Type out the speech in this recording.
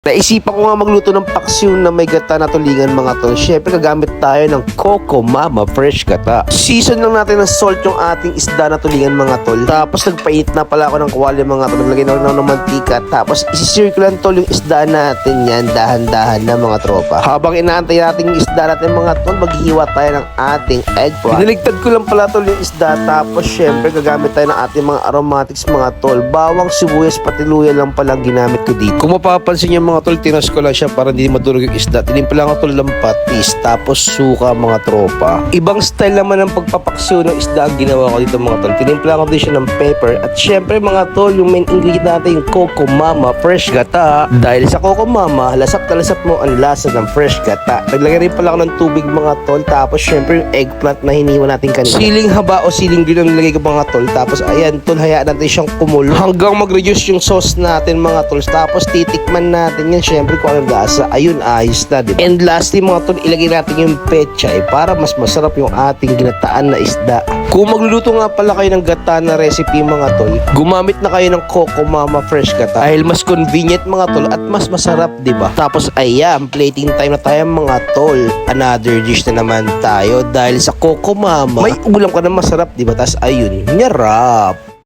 Naisipan ko nga magluto ng paksiw na may gata na tulingan mga tol. Siyempre gagamit tayo ng Coco Mama Fresh Gata. Season lang natin ng salt yung ating isda na tulingan mga tol. Tapos nagpainit na pala ako ng kawali mga tol. Naglagay na ako ng mantika. Tapos isisirkulan tol yung isda natin yan. Dahan-dahan na mga tropa. Habang inaantay natin yung isda natin mga tol, maghihiwa tayo ng ating egg fry. Binaligtad ko lang pala tol yung isda. Tapos syempre gagamit tayo ng ating mga aromatics mga tol. Bawang, sibuyas, pati luya lang pala ang ginamit ko dito. Kung mapapansin nyo mga tol, tinas ko lang siya para hindi madurog yung isda. Tinimpla ako tol ng patis, tapos suka mga tropa. Ibang style naman ng pagpapaksiw ng isda ang ginawa ko dito mga tol. Tinimpla ko din siya ng pepper. At syempre mga tol, yung main ingredient natin yung Coco Mama Fresh Gata. Dahil sa Coco Mama, lasap na lasap mo ang lasa ng fresh gata. Naglagay rin pala ako ng tubig mga tol. Tapos syempre yung eggplant na hiniwa natin kanina. Siling haba o siling green ang nilagay ko mga tol. Tapos ayan tol, hayaan natin siyang kumulo. Hanggang mag-reduce yung sauce natin mga tol. Tapos titikman natin yan syempre kung anong lasa. Ayun, ayos na, di ba? And lastly mga tol, ilagay natin yung pechay para mas masarap yung ating ginataan na isda. Kung magluluto nga pala kayo ng gata na recipe mga tol, gumamit na kayo ng Coco Mama Fresh Gata dahil mas convenient mga tol at mas masarap, di ba? Tapos ayan, plating time na tayo mga tol. Another dish na naman tayo dahil sa Coco Mama, may ulam ka na masarap, di ba? Tapos ayun, nyarap.